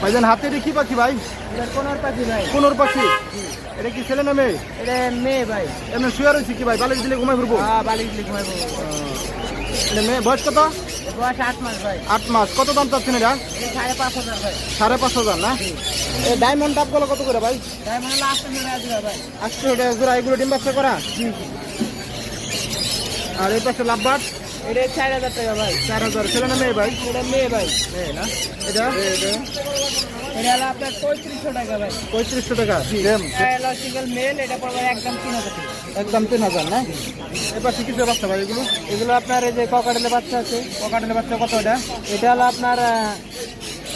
ভাইজান হাতে এটা কি পাখি ভাই? কোনোর পাখি ভাই। কোনোর পাখি? এটা কি ছেলে না মেয়ে? এটা মেয়ে ভাই। এমনি শুয়ে রয়েছে কি ভাই? বালিশ দিলে ঘুমাই ফিরবো? হ্যাঁ বালিশ লিখ ভাই এটা মেয়ে বয়স কত? বয়স আট মাস ভাই। আট মাস। কত দাম চাচ্ছেন এটা? সাড়ে পাঁচ হাজার ভাই। সাড়ে পাঁচ হাজার না? এই ডায়মন্ড ডাবগুলো কত করে ভাই? মানে লাস্ট মেরে ভাই। আটশো টাকা জোড়া। এগুলো ডিম বাচ্চা করা? আর এই পাশে লাভবাট এটা চার হাজার টাকা ভাই। চার হাজার। ছেলে না মেয়ে ভাই? এটা মেয়ে ভাই। মেয়ে না? এটা? এটা হলো আপনার পঁয়ত্রিশশো টাকা ভাই। পঁয়ত্রিশশো টাকা। সেম এটা সিঙ্গেল মেল এটা পড়বে একদম তিন হাজার টাকা। একদম তিন হাজার না? এবার কিছু বাচ্চা ভাই এগুলো? এগুলো আপনার এই যে ককাটেলে বাচ্চা আছে। পকাটের বাচ্চা কত এটা? এটা হলো আপনার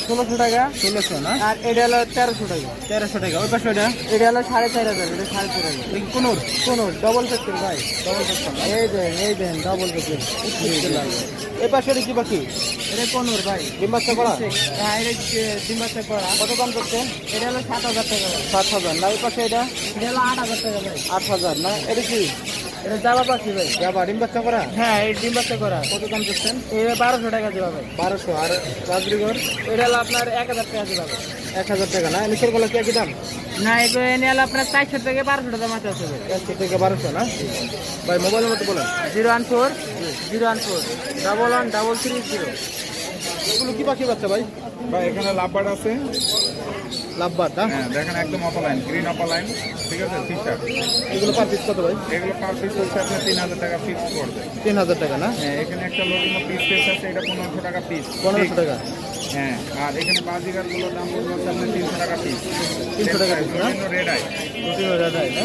ষোলোশো টাকা ষোলোশো না? আর এটা হলো তেরোশো টাকা। তেরোশো টাকা। ওই পাশে এটা এটা হলো সাড়ে চার হাজার এটা সাড়ে চার হাজার। কোনো কোনো ডবল ফেক্টর ভাই ডবল ফেক্টর এই দেন এই দেন ডবল ফেক্টর এই পাশে এটা কি পাখি? এটা কোনোর ভাই। ডিম বাচ্চা করা হ্যাঁ এটা ডিম বাচ্চা করা। কত দাম করছে এটা হলো সাত হাজার টাকা। সাত হাজার। না এই পাশে এটা? এটা হলো আট হাজার টাকা ভাই। আট হাজার না? এটা কি? এটা পাখি ভাই। যাবা ডিম বাচ্চা করা? হ্যাঁ এই ডিম বাচ্চা করা। কত দাম করছেন এটা বারোশো টাকা দেওয়া ভাই। বারোশো আর রাজরিগর এটা হলো আপনার এক হাজার টাকা দেওয়া এক হাজার টাকা না? নিচের গলা কি দাম? না এগুলো এনে হলো আপনার চারশো থেকে বারোশো টাকা মাছ আছে ভাই। একশো থেকে বারোশো না? ভাই মোবাইল মতো বলেন। Zero one four zero one four double one double three zero. এগুলো কি পাখি বাচ্চা ভাই? ভাই এখানে লাভবার্ড আছে। লাভবাদ না হ্যাঁ দেখেন একদম অপালাইন গ্রিন অপালাইন ঠিক আছে ফিক্সার এগুলো পার পিস কত ভাই? এগুলো পার পিস হচ্ছে আপনার তিন হাজার টাকা ফিক্স পড়বে। তিন হাজার টাকা না? হ্যাঁ এখানে একটা লোডিনো পিস পিস আছে এটা পনেরোশো টাকা পিস পনেরোশো টাকা। হ্যাঁ আর এখানে বাজিগারগুলোর দাম পড়বে হচ্ছে আপনার তিনশো টাকা পিস 300 টাকা পিস না? রেড আই হয়ে যায় না?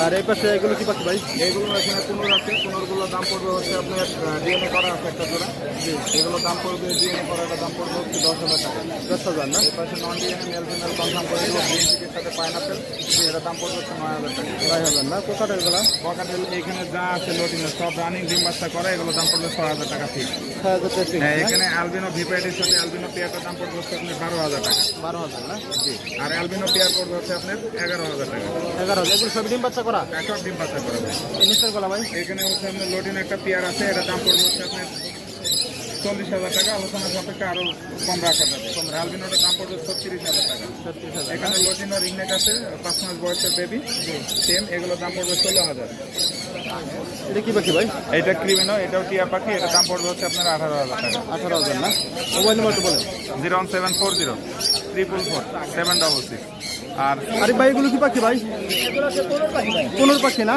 আর এই পাশে এগুলো কি পাখি ভাই? এইগুলো এখানে পনেরো আছে। পনেরোগুলোর দাম পড়বে হচ্ছে আপনার ডিএনএ করা আছে একটা জোড়া। এগুলো দাম পড়বে ডিএনএ করাটা দাম পড়বে হচ্ছে দশ হাজার টাকা। দশ হাজার না? এই পাশে নন ডিএনএ মেল ফিমেল কনফার্ম করে দেবো বিএনপির সাথে পাইনাপেল এটা দাম পড়বে হচ্ছে নয় হাজার টাকা। নয় হাজার না? কোথাটা এগুলো পকেটেল এখানে যা আছে লোডিং সব রানিং ডিম বাচ্চা করে এগুলো দাম পড়বে ছয় হাজার টাকা ফিক্স ছয় হাজার টাকা হ্যাঁ এখানে আলবিনো ভিপাইটের সাথে আলবিনো পেয়ারটার দাম পড়বে হচ্ছে আপনার বারো হাজার টাকা। বারো হাজার না? জি আর অ্যালবিনো পেয়ার পড়বে হচ্ছে আপনার এগারো হাজার টাকা। এগারো হাজার এগুলো সব ডিম বাচ্চা করা? একশো ডিম বাচ্চা করে। এই নিচের গলা ভাই? এখানে হচ্ছে আপনার লোডিন একটা পেয়ার আছে এটার দাম পড়বে হচ্ছে আপনার চল্লিশ হাজার টাকা আলোচনা সাপেক্ষে আরও কম রাখা যাবে। কম অ্যালবিনোটার দাম পড়বে ছত্রিশ হাজার টাকা। ছত্রিশ হাজার এখানে লোডিনো রিংনেক আছে পাঁচ মাস বয়সের বেবি সেম এগুলোর দাম পড়বে ষোলো হাজার। এটা কি পাখি ভাই? এটা ক্রিমিনো এটাও টিয়া পাখি এটার দাম পড়বে হচ্ছে আপনার আঠারো হাজার টাকা। আঠারো হাজার না? মোবাইল নাম্বার একটু বলেন। Zero one seven four zero triple four seven double six আর আরে ভাই এগুলো কি পাখি ভাই? কোনোর পাখি ভাই না?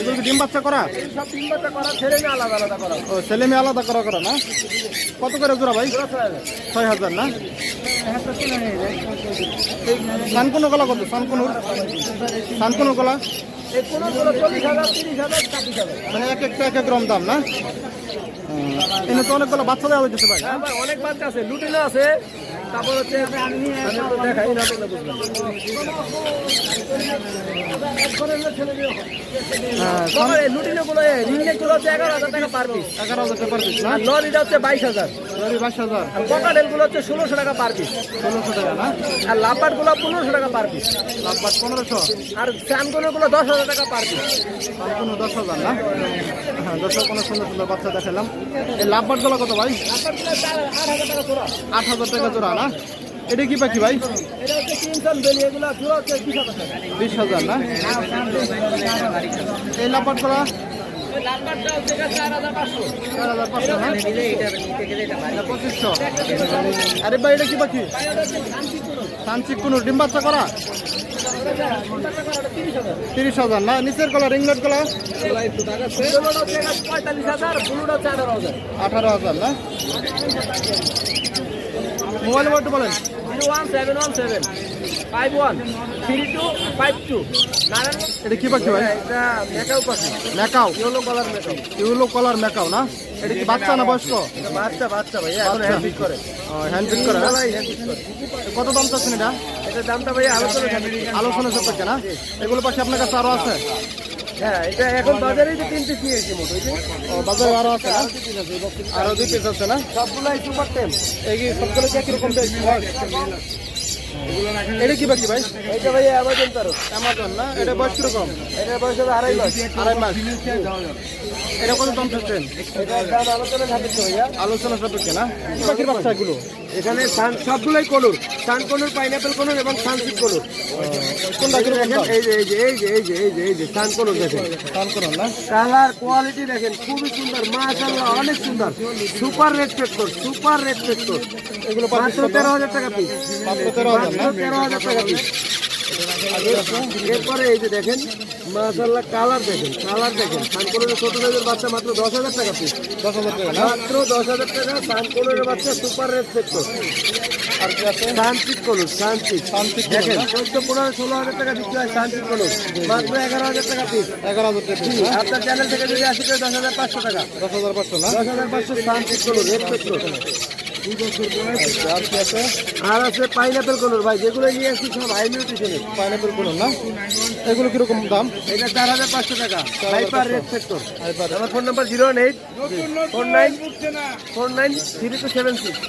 এগুলো কি ডিম বাচ্চা করা? সব ডিম বাচ্চা করা ছেড়ে নিয়ে আলাদা আলাদা করা ও ছেলে মেয়ে আলাদা করা করা না? কত করে জোড়া ভাই? ছয় হাজার না? সানকুনো গলা কত? সানকুনুর সানকুনুর গলা? মানে এক একটা এক এক রকম দাম না। এনে তো অনেকগুলো বাচ্চা দেওয়া হয়েছে ভাই হ্যাঁ? অনেক বাচ্চা আছে লুটিনো আছে। তারপর হচ্ছে দেখাই না বুঝবেন হ্যাঁ হচ্ছে এগারো হাজার টাকা পার পিস এগারো হাজার টাকা পিস না? আর লরিটা হচ্ছে বাইশ হাজার। বাইশ হাজার। আর হচ্ছে ষোলোশো টাকা পার পিস ষোলোশো টাকা না? আর পনেরোশো টাকা পার পিস লাভবাট পনেরোশো। আর দশ হাজার টাকা পার পিস সানকুনো দশ হাজার না? হ্যাঁ কোনো সুন্দর সুন্দর বাচ্চা দেখালাম। এই লাভবাটগুলো কত ভাই? আট হাজার টাকা জোড়া। আট হাজার টাকা জোড়া না? এটা কি পাখি ভাই? বিশ হাজার না? এই এটা পঁচিশশো। আরে ভাই, এটা কি পাখি? সানচিক কোনো ডিম বাচ্চা করা? তিরিশ হাজার না? নিচের কলা রিংলেট কলা? পঁয়তাল্লিশ হাজার ব্লুটা হচ্ছে আঠারো হাজার আঠারো হাজার না? মোবাইল নাম্বার একটু বলেন one seven one seven five one three two five two. এটা কি পাখি ভাই? এটা মেকাও পাখি। Macaw yellow colour macaw yellow colour macaw না? এটা কি বাচ্চা না বয়স্ক? বাচ্চা বাচ্চা ভাইয়া এখন হ্যান্ড পিক করে। হ্যান্ড পিক করে কত দাম চাচ্ছেন এটা? এটার দামটা ভাইয়া আলোচনা আলোচনা সাপেক্ষে না? এগুলো পাশে আপনার কাছে আরও আছে? হ্যাঁ এটা এখন তিন পিস নিয়েছি মোট ওই যে বাজারে আরও আছে না? আরও দুই পিস আছে না? সবগুলাই সুপার টেম এই কি সবগুলো কি একই রকম এটা কি বাকি ভাই? ভাইয়া অ্যামাজন অ্যামাজন না? এটা বয়স কীরকম? এটার বয়স হবে আড়াই মাস। আড়াই মাস। এটা কত দাম চাচ্ছেন? এটার দাম আলোচনা থাকে ভাইয়া। আলোচনা সাপেক্ষে না? কি এখানে সান সবগুলোই কলুর। সান কলুর পাইনাপেল কলুর এবং সানসিট কলুর। কোনটা দেখেন? এই যে এই যে এই যে এই যে এই যে এই যে সান কলুর দেখেন। কালার কোয়ালিটি দেখেন খুবই সুন্দর মাশাআল্লাহ অনেক সুন্দর। Super red factor super red factor এগুলো পাঁচশো মাত্র তেরো হাজার টাকা পিস পাঁচশো মাত্র তেরো হাজার টাকা পিস এরপরে এই যে দেখেন মাশাআল্লাহ কালার দেখেন কালার দেখেন। সানকোলের ছোট সাইজের বাচ্চা মাত্র দশ হাজার টাকা পিস দশ হাজার টাকা মাত্র দশ হাজার টাকা সানকোলের বাচ্চা সুপার রেড ফেক্টর আর কি আছে? দেখেন? চোদ্দ পনেরো ষোলো হাজার টাকা হয় মাত্র এগারো হাজার টাকা পিস এগারো হাজার টাকা আপনার চ্যানেল থেকে যদি আসে দশ হাজার পাঁচশো টাকা। দশ হাজার পাঁচশো না? দশ হাজার পাঁচশো রেড আর কি আছে আর আছে পাইনাপেল কলুর ভাই যেগুলো নিয়ে আসছি সব হাই নিউট্রিশনের পাইনাপেল করুন না? এগুলো কীরকম দাম? এটা চার হাজার পাঁচশো টাকা। হাইপার রেড সেক্টর হাইপার আমার phone number zero eight four nine four nine three two seven six